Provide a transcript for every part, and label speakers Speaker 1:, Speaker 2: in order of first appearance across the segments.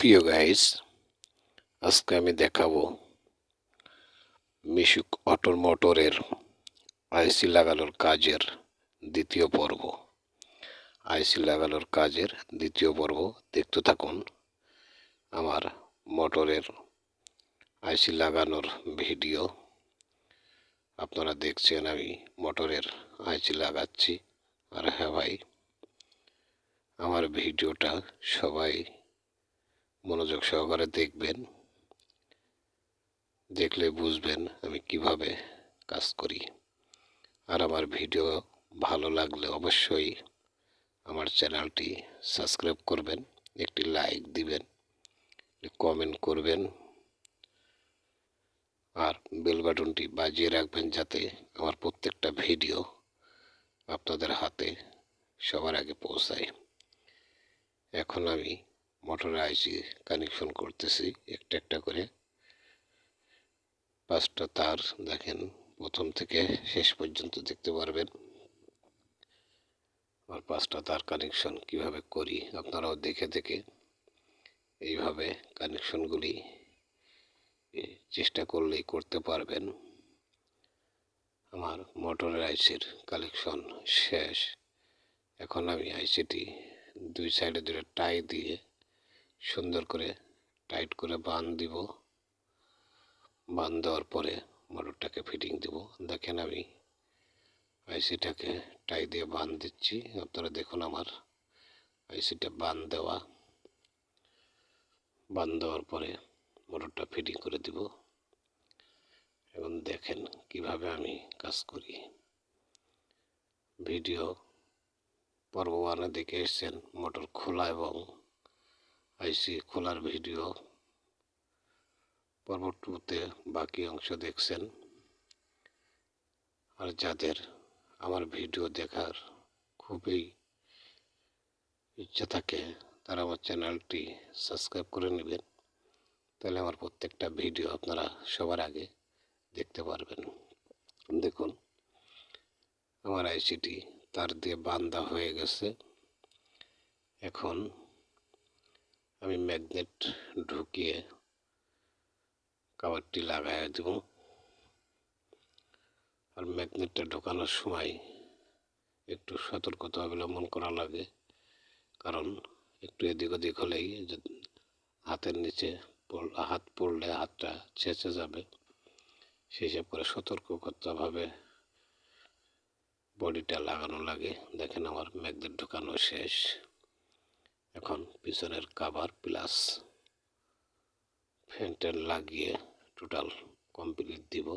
Speaker 1: প্রিয় গাইস আজকে আমি দেখাবো মিশুক অটোর মোটরের আইসি লাগানোর কাজের দ্বিতীয় পর্ব। আইসি লাগানোর কাজের দ্বিতীয় পর্ব দেখতে থাকুন। আমার মোটরের আইসি লাগানোর ভিডিও আপনারা দেখছেন, আমি মোটরের আইসি লাগাচ্ছি। আর হ্যাঁ ভাই, আমার ভিডিওটা সবাই মনোযোগ সহকারে দেখবেন। দেখলে বুঝবেন আমি কীভাবে কাজ করি। আর আমার ভিডিও ভালো লাগলে অবশ্যই আমার চ্যানেলটি সাবস্ক্রাইব করবেন, একটি লাইক দিবেন কমেন্ট করবেন। আর বেল বাটনটি বাজিয়ে রাখবেন যাতে আমার প্রত্যেকটা ভিডিও আপনাদের হাতে সবার আগে পৌঁছায়। এখন আমি মোটরে আইসি কানেকশন করতেছি, একটা একটা করে। পাঁচটা তার দেখেন, প্রথম থেকে শেষ পর্যন্ত দেখতে পারবেন। আর পাঁচটা তার কানেকশন কীভাবে করি, আপনারাও দেখে দেখে এইভাবে কানেকশনগুলি চেষ্টা করলেই করতে পারবেন। আমার মোটরের আইসির কালেকশন শেষ। এখন আমি আইসিটি দুই সাইডে দুটো টাই দিয়ে সুন্দর করে টাইট করে বান দিব। বান দেওয়ার পরে মোটরটাকে ফিটিং দিব। দেখেন আমি আইসিটাকে টাই দিয়ে বান দিচ্ছি। আপনারা দেখুন আমার আইসিটা বান দেওয়া। বান দেওয়ার পরে মোটরটা ফিটিং করে দিব। এবং দেখেন কীভাবে আমি কাজ করি। ভিডিও পর্ব ওয়ানে দেখে এসছেন, মোটর খোলা এবং আইসি খোলার ভিডিও। পর্ব টুতে বাকি অংশ দেখছেন। আর যাদের আমার ভিডিও দেখার খুবই ইচ্ছা থাকে, তারা আমার চ্যানেলটি সাবস্ক্রাইব করে নেবেন। তাহলে আমার প্রত্যেকটা ভিডিও আপনারা সবার আগে দেখতে পারবেন। দেখুন, আমার আইসিটি তার দিয়ে বান্ধা হয়ে গেছে। এখন আমি ম্যাগনেট ঢুকিয়ে কাবারটি লাগাই দেব। আর ম্যাগনেটটা ঢোকানোর সময় একটু সতর্কতা অবলম্বন করা লাগে, কারণ একটু এদিক ওদিক হলেই হাতের নিচে হাত পড়লে হাতটা ছেঁচে যাবে। সেই হিসাব করে সতর্কতাভাবে বডিটা লাগানো লাগে। দেখেন আমার ম্যাগনেট ঢোকানো শেষ। এখন পিছনের কাভার প্লাস ফ্যানটেন লাগিয়ে টোটাল কমপ্লিট দিব।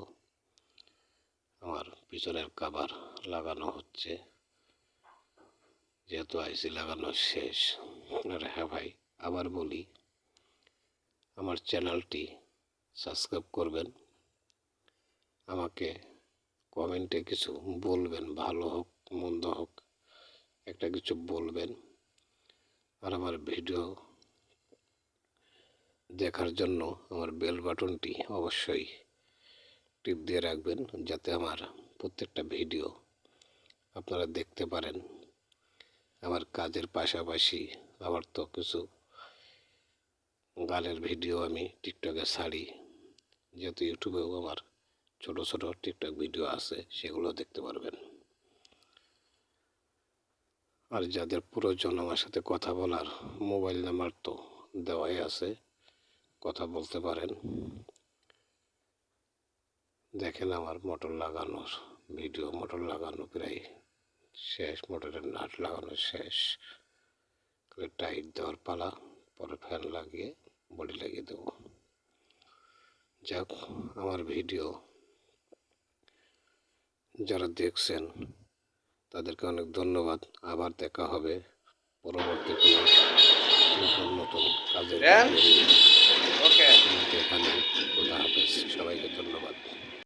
Speaker 1: আমার পিছনের কাভার লাগানো হচ্ছে। যেহেতু আইসি লাগানো শেষ, আর হ্যাঁ ভাই, আবার বলি, আমার চ্যানেলটি সাবস্ক্রাইব করবেন। আমাকে কমেন্টে কিছু বলবেন, ভালো হোক, মন্দ হোক, একটা কিছু বলবেন। আর আমার ভিডিও দেখার জন্য আমার বেল বাটনটি অবশ্যই টিপ দিয়ে রাখবেন যাতে আমার প্রত্যেকটা ভিডিও আপনারা দেখতে পারেন। আমার কাজের পাশাপাশি আবার তো কিছু গানের ভিডিও আমি টিকটকে ছাড়ি। যেহেতু ইউটিউবেও আমার ছোট ছোট টিকটক ভিডিও আছে, সেগুলো দেখতে পারবেন। আর যাদের প্রয়োজন আমার সাথে কথা বলার মোবাইল নাম্বার তো দেওয়াই আছে, কথা বলতে পারেন। দেখেন আমার মোটর লাগানোর ভিডিও, মোটর লাগানো প্রায় শেষ, মোটরের নাট লাগানো শেষ। করে টাইট দেওয়ার পালা, পরে ফ্যান লাগিয়ে বডি লাগিয়ে দেবো। যাক, আমার ভিডিও যারা দেখছেন তাদেরকে অনেক ধন্যবাদ। আবার দেখা হবে পরবর্তী কোনো নতুন নতুন কাজের এখানে খোদা হাফেজ। সবাইকে ধন্যবাদ।